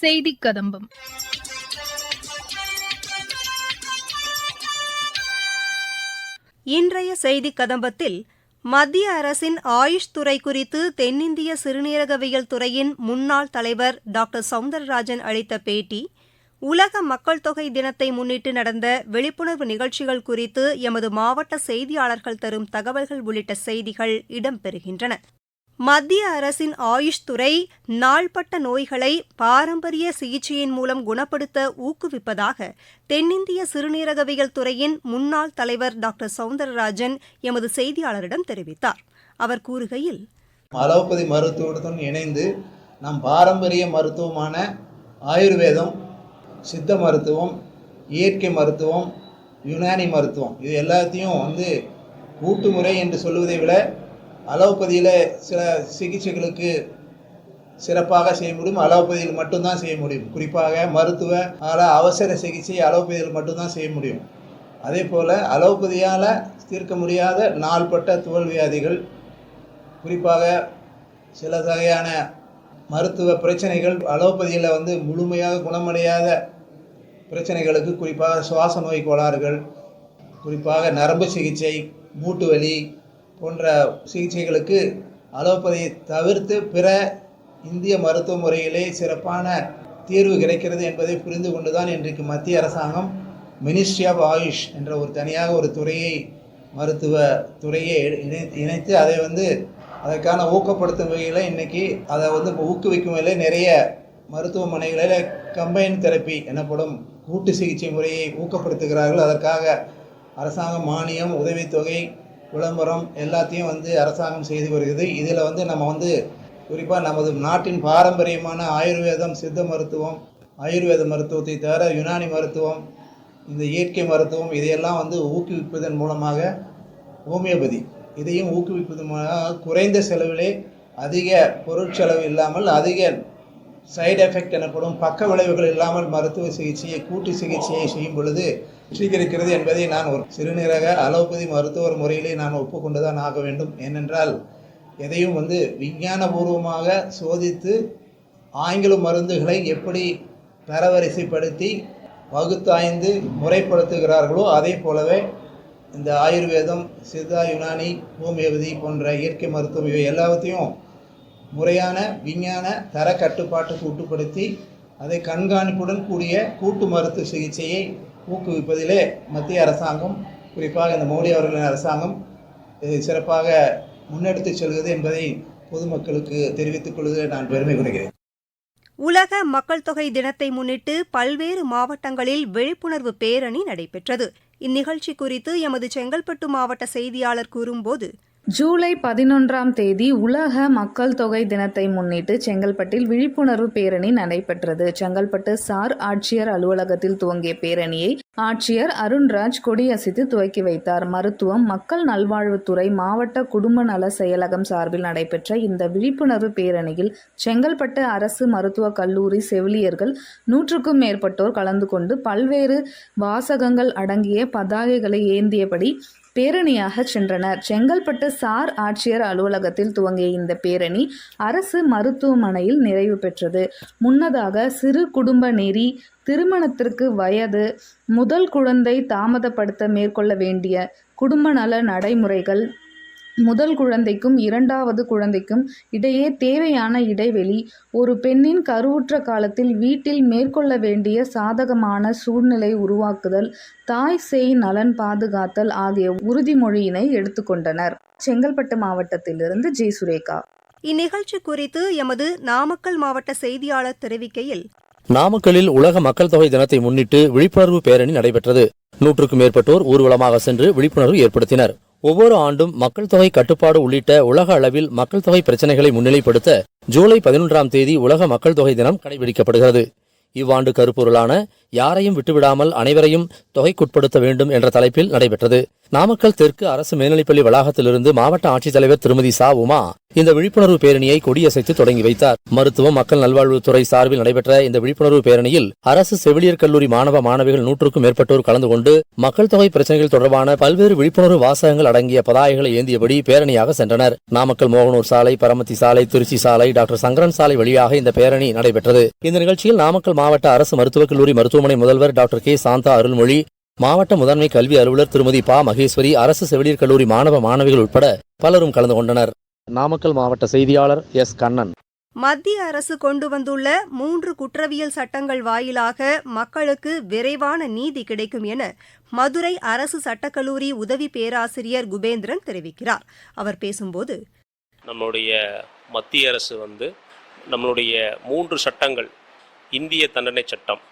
செய்தி கதம்பம். இன்றைய செய்தி கதம்பத்தில் மத்திய அரசின் ஆயுஷ் துறை குறித்து தென்னிந்திய சிறுநீரகவியல் துறையின் முன்னாள் தலைவர் டாக்டர் சவுந்தரராஜன் அளித்த பேட்டி உலக மக்கள் தொகை தினத்தை முன்னிட்டு நடந்த விழிப்புணர்வு நிகழ்ச்சிகள் குறித்து எமது மாவட்ட செய்தியாளர்கள் தரும் தகவல்கள் உள்ளிட்ட செய்திகள் இடம்பெறுகின்றன. மத்திய அரசின் ஆயுஷ் துறை நாள்பட்ட நோய்களை பாரம்பரிய சிகிச்சையின் மூலம் குணப்படுத்த ஊக்குவிப்பதாக தென்னிந்திய சிறுநீரகவியல் துறையின் முன்னாள் தலைவர் டாக்டர் சவுந்தரராஜன் எமது செய்தியாளரிடம் தெரிவித்தார். அவர் கூறுகையில் அலோபதி மருத்துவத்துடன் இணைந்து நம் பாரம்பரிய மருத்துவமான ஆயுர்வேதம் சித்த மருத்துவம் இயற்கை மருத்துவம் யுனானி மருத்துவம் இது எல்லாத்தையும் வந்து கூட்டு முறை என்று சொல்வதை விட அலோபதியில் சில சிகிச்சைகளுக்கு சிறப்பாக செய்ய முடியும். அலோபதியில் மட்டும்தான் செய்ய முடியும். குறிப்பாக மருத்துவ அவசர சிகிச்சை அலோபதியில் மட்டும்தான் செய்ய முடியும். அதே போல் அலோபதியால் தீர்க்க முடியாத நாள்பட்ட துவல் வியாதிகள் குறிப்பாக சில வகையான மருத்துவ பிரச்சனைகள் அலோபதியில் வந்து முழுமையாக குணமடையாத பிரச்சனைகளுக்கு குறிப்பாக சுவாச நோய் கோளாறுகள் குறிப்பாக நரம்பு சிகிச்சை மூட்டு வலி போன்ற சிகிச்சைகளுக்கு அலோபதியை தவிர்த்து பிற இந்திய மருத்துவ முறையிலே சிறப்பான தீர்வு கிடைக்கிறது என்பதை புரிந்து கொண்டுதான் இன்றைக்கு மத்திய அரசாங்கம் மினிஸ்ட்ரி ஆஃப் ஆயுஷ் என்ற ஒரு தனியாக ஒரு துறையை மருத்துவ துறையை இணை இணைத்து அதை வந்து அதற்கான ஊக்கப்படுத்தும் வகையில் இன்றைக்கி அதை வந்து ஊக்குவிக்கும் வகையில் நிறைய மருத்துவமனைகளில் கம்பைன் தெரப்பி எனப்படும் கூட்டு சிகிச்சை முறையை ஊக்கப்படுத்துகிறார்கள். அதற்காக அரசாங்கம் மானியம் உதவித்தொகை விளம்பரம் எல்லாத்தையும் வந்து அரசாங்கம் செய்து வருகிறது. இதில் வந்து நம்ம வந்து குறிப்பாக நமது நாட்டின் பாரம்பரியமான ஆயுர்வேதம் சித்த மருத்துவம் ஆயுர்வேத மருத்துவத்தை தவிர யுனானி மருத்துவம் இந்த இயற்கை மருத்துவம் இதையெல்லாம் வந்து ஊக்குவிப்பதன் மூலமாக ஹோமியோபதி இதையும் ஊக்குவிப்பதன் மூலமாக குறைந்த செலவிலே அதிக பொருட்செலவு இல்லாமல் அதிக சைடு எஃபெக்ட் எனப்படும் பக்க விளைவுகள் இல்லாமல் மருத்துவ சிகிச்சையை கூட்டு சிகிச்சையை செய்யும் பொழுது சீகரிக்கிறது என்பதை நான் ஒரு சிறுநீரக அலோபதி மருத்துவர் முறையிலே நான் ஒப்புக்கொண்டு தான் ஆக வேண்டும். ஏனென்றால் எதையும் வந்து விஞ்ஞானபூர்வமாக சோதித்து ஆங்கில மருந்துகளை எப்படி தரவரிசைப்படுத்தி வகுத்தாய்ந்து முறைப்படுத்துகிறார்களோ அதே போலவே இந்த ஆயுர்வேதம் சித்தா யுனானி ஹோமியோபதி போன்ற இயற்கை மருத்துவம் இவை எல்லாத்தையும் முறையான விஞ்ஞான தர கட்டுப்பாட்டுக்கு உட்படுத்தி அதை கண்காணிப்புடன் கூடிய கூட்டு மருத்துவ சிகிச்சையை ஊக்குவிப்பதிலே மத்திய அரசாங்கம் குறிப்பாக இந்த மோடி அவர்களின் அரசாங்கம் இதை சிறப்பாக முன்னெடுத்து செல்கிறது என்பதை பொதுமக்களுக்கு தெரிவித்துக் கொள்வதில் நான் பெருமை கொள்கிறேன். உலக மக்கள் தொகை தினத்தை முன்னிட்டு பல்வேறு மாவட்டங்களில் விழிப்புணர்வு பேரணி நடைபெற்றது. இந்நிகழ்ச்சி குறித்து எமது செங்கல்பட்டு மாவட்ட செய்தியாளர் கூறும்போது ஜூலை பதினொன்றாம் தேதி உலக மக்கள் தொகை தினத்தை முன்னிட்டு செங்கல்பட்டில் விழிப்புணர்வு பேரணி நடைபெற்றது. செங்கல்பட்டு சார் ஆட்சியர் அலுவலகத்தில் துவங்கிய பேரணியை ஆட்சியர் அருண்ராஜ் கொடியசைத்து துவக்கி வைத்தார். மருத்துவம் மக்கள் நல்வாழ்வுத்துறை மாவட்ட குடும்ப நல செயலகம் சார்பில் நடைபெற்ற இந்த விழிப்புணர்வு பேரணியில் செங்கல்பட்டு அரசு மருத்துவக் கல்லூரி செவிலியர்கள் நூற்றுக்கும் மேற்பட்டோர் கலந்து கொண்டு பல்வேறு வாசகங்கள் அடங்கிய பதாகைகளை ஏந்தியபடி பேரணியாக சென்றனர். செங்கல்பட்டு சார் ஆட்சியர் அலுவலகத்தில் துவங்கிய இந்த பேரணி அரசு மருத்துவமனையில் நிறைவு பெற்றது. முன்னதாக சிறு குடும்ப நெறி திருமணத்திற்கு வயது முதல் குழந்தை தாமதப்படுத்த மேற்கொள்ள வேண்டிய குடும்ப நல நடைமுறைகள் முதல் குழந்தைக்கும் இரண்டாவது குழந்தைக்கும் இடையே தேவையான இடைவெளி ஒரு பெண்ணின் கருவுற்ற காலத்தில் வீட்டில் மேற்கொள்ள வேண்டிய சாதகமான சூழ்நிலை உருவாக்குதல் தாய் சேய் நலன் பாதுகாத்தல் ஆகிய உறுதிமொழியினை எடுத்துக்கொண்டனர் செங்கல்பட்டு மாவட்டத்திலிருந்து ஜெய் சுரேகா. இந்நிகழ்ச்சி குறித்து எமது நாமக்கல் மாவட்ட செய்தியாளர் தெரிவிக்கையில் நாமக்கல்லில் உலக மக்கள் தொகை தினத்தை முன்னிட்டு விழிப்புணர்வு பேரணி நடைபெற்றது. நூற்றுக்கும் மேற்பட்டோர் ஊர்வலமாக சென்று விழிப்புணர்வு ஏற்படுத்தினர். ஒவ்வொரு ஆண்டும் மக்கள் தொகை கட்டுப்பாடு உள்ளிட்ட உலக அளவில் மக்கள் தொகை பிரச்சனைகளை முன்னிலைப்படுத்த ஜூலை பதினொன்றாம் தேதி உலக மக்கள் தொகை தினம் கடைபிடிக்கப்படுகிறது. இவ்வாண்டு கருப்பொருளான யாரையும் விட்டுவிடாமல் அனைவரையும் தொகைக்குட்படுத்த வேண்டும் என்ற தலைப்பில் நடைபெற்றது. நாமக்கல் தெற்கு அரசு மேல்நிலைப்பள்ளி வளாகத்திலிருந்து மாவட்ட ஆட்சித்தலைவர் திருமதி சா உமா இந்த விழிப்புணர்வு பேரணியை கொடியசைத்து தொடங்கி வைத்தார். மருத்துவ மக்கள் நல்வாழ்வுத்துறை சார்பில் நடைபெற்ற இந்த விழிப்புணர்வு பேரணியில் அரசு செவிலியர் கல்லூரி மாணவ மாணவிகள் நூற்றுக்கும் மேற்பட்டோர் கலந்து கொண்டு மக்கள் தொகை பிரச்சனைகள் தொடர்பான பல்வேறு விழிப்புணர்வு வாசகங்கள் அடங்கிய பதாகைகளை ஏந்தியபடி பேரணியாக சென்றனர். நாமக்கல் மோகனூர் சாலை பரமத்தி சாலை திருச்சி சாலை டாக்டர் சங்கரன் சாலை வழியாக இந்த பேரணி நடைபெற்றது. இந்த நிகழ்ச்சியில் நாமக்கல் மாவட்ட அரசு மருத்துவக் கல்லூரி மருத்துவமனை முதல்வர் டாக்டர் கே. சாந்தா அருள்மொழி மாவட்ட முதன்மை கல்வி அலுவலர் திருமதி பா. மகேஸ்வரி அரசு செவிலியர் கல்லூரி மாணவ மாணவிகள் உட்பட பலரும் கலந்து கொண்டனர். நாமக்கல் மாவட்ட செய்தியாளர் எஸ். கண்ணன். மத்திய அரசு கொண்டு வந்துள்ள மூன்று குற்றவியல் சட்டங்கள் வாயிலாக மக்களுக்கு விரைவான நீதி கிடைக்கும் என மதுரை அரசு சட்டக்கல்லூரி உதவி பேராசிரியர் குபேந்திரன் தெரிவிக்கிறார். அவர் பேசும்போது நம்மளுடைய மத்திய அரசு வந்து நம்மளுடைய மூன்று சட்டங்கள் இந்திய தண்டனை சட்டம்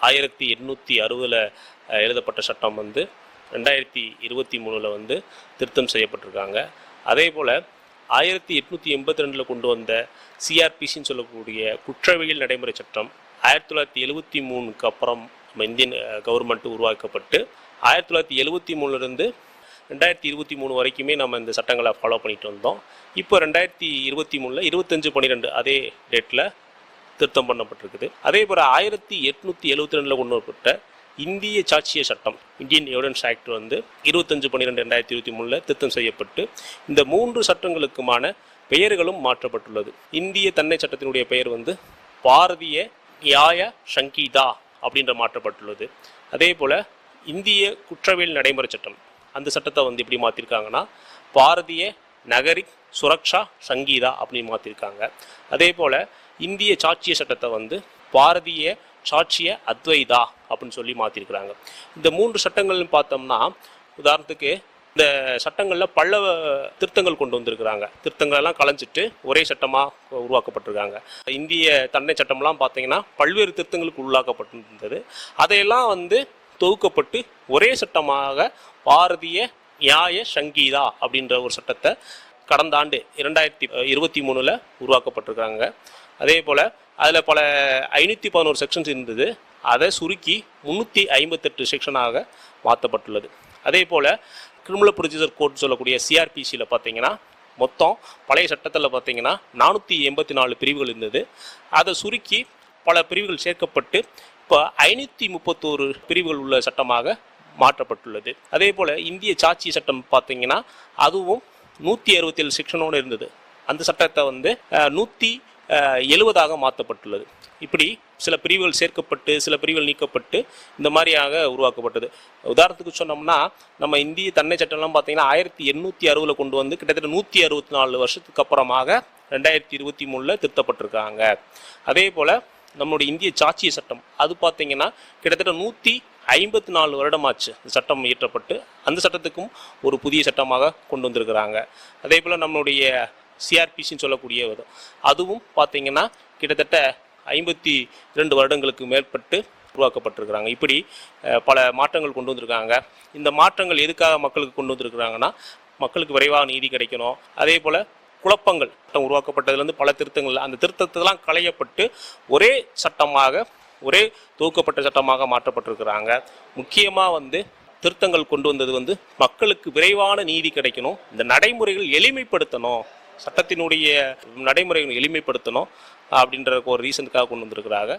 ஆயிரத்தி எண்ணூற்றி அறுபதில் எழுதப்பட்ட சட்டம் வந்து ரெண்டாயிரத்தி இருபத்தி மூணில் வந்து திருத்தம் செய்யப்பட்டிருக்காங்க. அதே போல் ஆயிரத்தி எட்நூற்றி எண்பத்தி ரெண்டில் கொண்டு வந்த சிஆர்பிசின்னு சொல்லக்கூடிய குற்றவியல் நடைமுறை சட்டம் ஆயிரத்தி தொள்ளாயிரத்தி எழுபத்தி மூணுக்கு அப்புறம் நம்ம இந்தியன் கவர்மெண்ட் உருவாக்கப்பட்டு ஆயிரத்தி தொள்ளாயிரத்தி எழுபத்தி மூணுலேருந்து ரெண்டாயிரத்தி இருபத்தி மூணு வரைக்குமே நம்ம இந்த சட்டங்களை ஃபாலோ பண்ணிட்டு வந்தோம். இப்போ ரெண்டாயிரத்தி இருபத்தி மூணில் இருபத்தஞ்சு பன்னிரெண்டு அதே டேட்டில் திருத்தம் பண்ணப்பட்டிருக்குது. அதே போல் ஆயிரத்தி எட்நூற்றி எழுபத்தி ரெண்டில் கொண்டு வரப்பட்ட இந்திய சாட்சிய சட்டம் இந்தியன் எவிடன்ஸ் ஆக்ட் வந்து இருபத்தஞ்சு பன்னிரெண்டு ரெண்டாயிரத்தி இருபத்தி மூணில் திருத்தம் செய்யப்பட்டு இந்த மூன்று சட்டங்களுக்குமான பெயர்களும் மாற்றப்பட்டுள்ளது. இந்திய தன்னை சட்டத்தினுடைய பெயர் வந்து பாரதிய நியாய சங்கீதா அப்படின்ற மாற்றப்பட்டுள்ளது. அதே போல் இந்திய குற்றவியல் நடைமுறை சட்டம் அந்த சட்டத்தை வந்து எப்படி மாற்றிருக்காங்கன்னா பாரதிய நகரிக் சுரக்ஷா சங்கீதா அப்படின்னு மாற்றிருக்காங்க அதே போல் இந்திய சாட்சிய சட்டத்தை வந்து பாரதிய சாட்சிய அத்வைதா அப்படின்னு சொல்லி மாற்றிருக்கிறாங்க இந்த மூன்று சட்டங்கள்னு பார்த்தோம்னா உதாரணத்துக்கு இந்த சட்டங்களில் பல திருத்தங்கள் கொண்டு வந்திருக்கிறாங்க. திருத்தங்களெல்லாம் கலைஞ்சிட்டு ஒரே சட்டமாக உருவாக்கப்பட்டிருக்காங்க. இந்திய தண்டனை சட்டம்லாம் பார்த்தீங்கன்னா பல்வேறு திருத்தங்களுக்கு உள்ளாக்கப்பட்டிருந்தது. அதையெல்லாம் வந்து தொகுக்கப்பட்டு ஒரே சட்டமாக பாரதிய நியாய சங்கீதா அப்படின்ற ஒரு சட்டத்தை கடந்த ஆண்டு இரண்டாயிரத்தி இருபத்தி மூணில் உருவாக்கப்பட்டிருக்காங்க. அதே போல் அதில் பல ஐநூற்றி பதினோரு செக்ஷன்ஸ் இருந்தது. அதை சுருக்கி முந்நூற்றி ஐம்பத்தெட்டு செக்ஷனாக மாற்றப்பட்டுள்ளது அதே போல் கிரிமினல் ப்ரொசீஜர் கோட் சொல்லக்கூடிய சிஆர்பிசியில் பார்த்தீங்கன்னா மொத்தம் பழைய சட்டத்தில் பார்த்தீங்கன்னா நானூற்றி எண்பத்தி நாலு பிரிவுகள் இருந்தது. அதை சுருக்கி பல பிரிவுகள் சேர்க்கப்பட்டு இப்போ ஐநூற்றி முப்பத்தோரு பிரிவுகள் உள்ள சட்டமாக மாற்றப்பட்டுள்ளது. அதே போல் இந்திய சாட்சி சட்டம் பார்த்தீங்கன்னா அதுவும் நூற்றி அறுபத்தேழு செக்ஷனோடு இருந்தது. அந்த சட்டத்தை வந்து நூற்றி எழுவதாக மாற்றப்பட்டுள்ளது. இப்படி சில பிரிவுகள் சேர்க்கப்பட்டு சில பிரிவுகள் நீக்கப்பட்டு இந்த மாதிரியாக உருவாக்கப்பட்டது. உதாரணத்துக்கு சொன்னோம்னா நம்ம இந்திய தன்னை சட்டம்லாம் பார்த்தீங்கன்னா ஆயிரத்தி எண்ணூற்றி அறுபதில் கொண்டு வந்து கிட்டத்தட்ட நூற்றி அறுபத்தி நாலு வருஷத்துக்கு அப்புறமாக ரெண்டாயிரத்தி இருபத்தி மூணில் திருத்தப்பட்டிருக்காங்க. அதே போல் நம்மளுடைய இந்திய சாட்சிய சட்டம் அது பார்த்தீங்கன்னா கிட்டத்தட்ட நூற்றி ஐம்பத்தி நாலு வருடமாச்சு இந்த சட்டம் இயற்றப்பட்டு அந்த சட்டத்துக்கும் ஒரு புதிய சட்டமாக கொண்டு வந்திருக்கிறாங்க. அதே போல் நம்மளுடைய சிஆர்பிசின்னு சொல்லக்கூடிய ஒரு அதுவும் பார்த்தீங்கன்னா கிட்டத்தட்ட ஐம்பத்தி ரெண்டு வருடங்களுக்கு மேற்பட்டு உருவாக்கப்பட்டிருக்கிறாங்க. இப்படி பல மாற்றங்கள் கொண்டு வந்திருக்காங்க. இந்த மாற்றங்கள் எதுக்காக மக்களுக்கு கொண்டு வந்திருக்கிறாங்கன்னா மக்களுக்கு விரைவாக நீதி கிடைக்கணும். அதே போல் குழப்பங்கள் சட்டம் உருவாக்கப்பட்டதுலேருந்து பல திருத்தங்கள் அந்த திருத்தத்தெல்லாம் களையப்பட்டு ஒரே சட்டமாக ஒரே தொகுக்கப்பட்ட சட்டமாக மாற்றப்பட்டிருக்கிறாங்க. முக்கியமாக வந்து திருத்தங்கள் கொண்டு வந்தது வந்து மக்களுக்கு விரைவான நீதி கிடைக்கணும். இந்த நடைமுறைகள் எளிமைப்படுத்தணும். சட்டத்தினுடைய நடைமுறைகளை எளிமைப்படுத்தணும் அப்படின்ற ஒரு ரீசனுக்காக கொண்டு வந்திருக்கிறாங்க.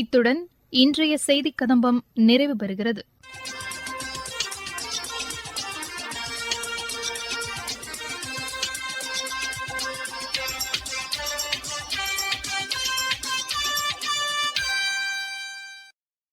இத்துடன் இன்றைய செய்தி கதம்பம் நிறைவு பெறுகிறது.